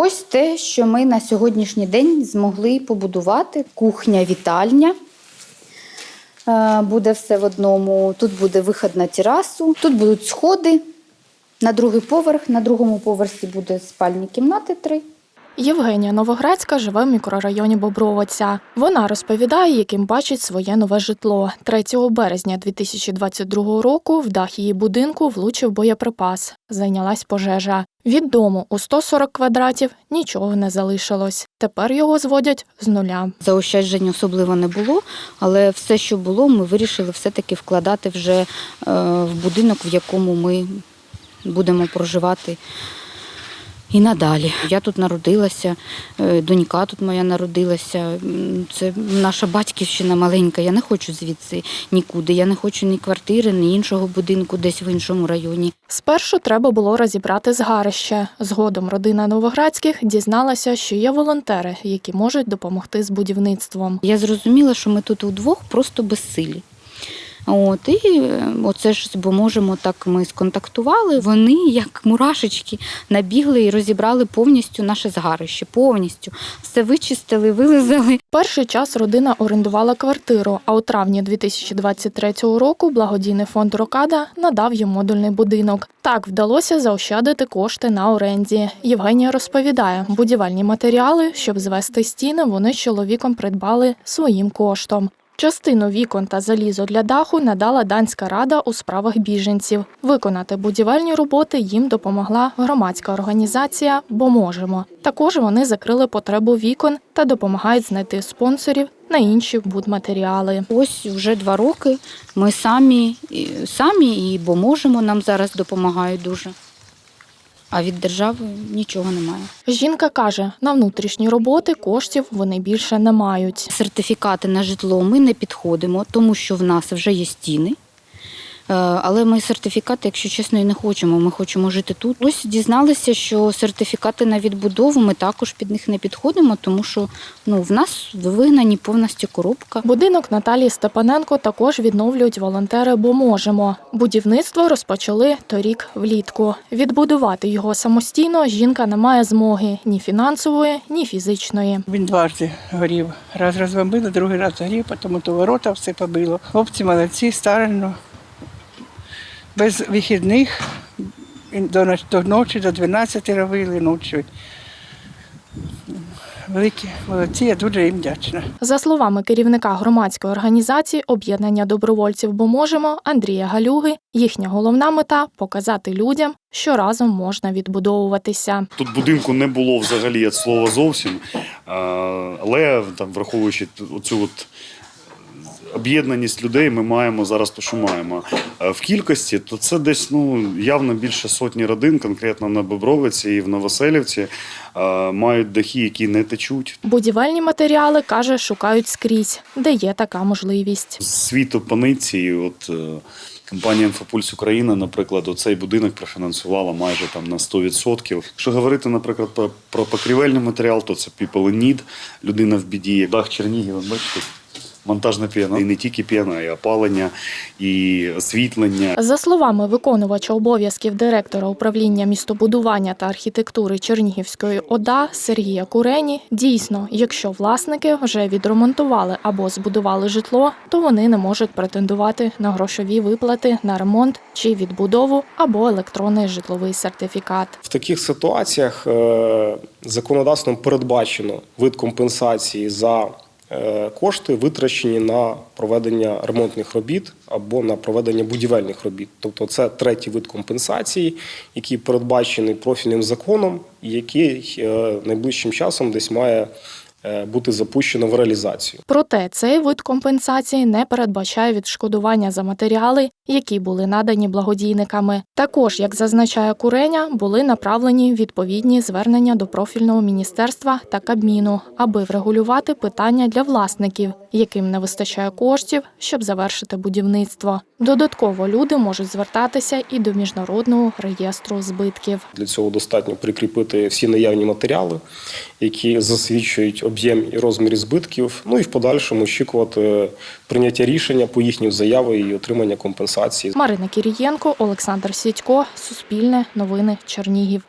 Ось те, що ми на сьогоднішній день змогли побудувати. Кухня, вітальня. Е, Буде все в одному. Тут буде вихід на терасу, тут будуть сходи на другий поверх. На другому поверсі буде спальні кімнати три. Євгенія Новоградська живе в мікрорайоні Бобровиця. Вона розповідає, яким бачить своє нове житло. 3 березня 2022 року в дах її будинку влучив боєприпас. Зайнялась пожежа. Від дому у 140 квадратів нічого не залишилось. Тепер його зводять з нуля. Заощаджень особливо не було, але все, що було, ми вирішили все-таки вкладати вже е, в будинок, в якому ми будемо проживати і надалі. Я тут народилася, е, донька тут моя народилася. Це наша батьківщина маленька. Я не хочу звідси нікуди. Я не хочу ні квартири, ні іншого будинку десь в іншому районі. Спершу треба було розібрати згарище. Згодом родина Новоградських дізналася, що є волонтери, які можуть допомогти з будівництвом. Я зрозуміла, що ми тут удвох просто безсилі. От, і е, оце ж бо можемо так ми сконтактували. Вони, як мурашечки, набігли і розібрали повністю наше згарище. Повністю все вичистили, вилизали. Перший час родина орендувала квартиру, а у травні 2023 року благодійний фонд Рокада надав їм модульний будинок. Так вдалося заощадити кошти на оренді. Євгенія розповідає, будівельні матеріали, щоб звести стіни, вони з чоловіком придбали своїм коштом. Частину вікон та залізо для даху надала данська рада у справах біженців. Виконати будівельні роботи їм допомогла громадська організація Бо можемо. Також вони закрили потребу вікон та допомагають знайти спонсорів на інші будматеріали. Ось вже два роки ми самі, самі і бо можемо нам зараз допомагають дуже. А від держави нічого немає. Жінка каже, на внутрішні роботи коштів вони більше не мають. Сертифікати на житло ми не підходимо, тому що в нас вже є стіни. Е, Але ми сертифікати, якщо чесно, і не хочемо. Ми хочемо жити тут. Ось дізналися, що сертифікати на відбудову ми також під них не підходимо, тому що ну, в нас вигнані повністю коробка. Будинок Наталії Степаненко також відновлюють волонтери, бо можемо. Будівництво розпочали торік влітку. Відбудувати його самостійно жінка не має змоги ні фінансової, ні фізичної. Він дважди горів. Раз розбомбили, другий раз горів, тому то ворота все побило. Хлопці молодці, старано. Без вихідних до, до ночі, до 12 робили ночі. Великі молодці, я дуже їм вдячна. За словами керівника громадської організації об'єднання добровольців бо можемо Андрія Галюги, їхня головна мета показати людям, що разом можна відбудовуватися. Тут будинку не було взагалі від слова зовсім. Але там, враховуючи оцю от об'єднаність людей, ми маємо зараз те, що маємо. В кількості то це десь ну явно більше сотні родин, конкретно на Бобровиці і в Новоселівці, мають дахи, які не течуть. Будівельні матеріали каже, шукають скрізь, де є така можливість. Світу паниці, от. е, Компанія «Інфопульс Україна, наприклад, оцей будинок профінансувала майже там на 100%. Якщо говорити, наприклад, про, про покрівельний матеріал, то це Need, людина в біді. Дах Чернігів, бачите, монтажна піна. І не тільки піна, і опалення, і освітлення. За словами виконувача обов'язків директора управління містобудування та архітектури Чернігівської ОДА Сергія Курені, дійсно, якщо власники вже відремонтували або збудували житло, то вони не можуть претендувати на грошові виплати на ремонт чи відбудову або електронний житловий сертифікат. В таких ситуаціях е, законодавством передбачено вид компенсації за кошти, витрачені на проведення ремонтних робіт або на проведення будівельних робіт. Тобто це третій вид компенсації, який передбачений профільним законом, який е, найближчим часом десь має е, бути запущено в реалізацію. Проте цей вид компенсації не передбачає відшкодування за матеріали, які були надані благодійниками. Також, як зазначає Куреня, були направлені відповідні звернення до профільного міністерства та Кабміну, аби врегулювати питання для власників, яким не вистачає коштів, щоб завершити будівництво. Додатково люди можуть звертатися і до міжнародного реєстру збитків. Для цього достатньо прикріпити всі наявні матеріали, які засвідчують об'єм і розмір збитків. Ну і в подальшому очікувати прийняття рішення по їхнім заяви і отримання компенсації. Марина Кірієнко, Олександр Сідько, Суспільне, Новини Чернігів.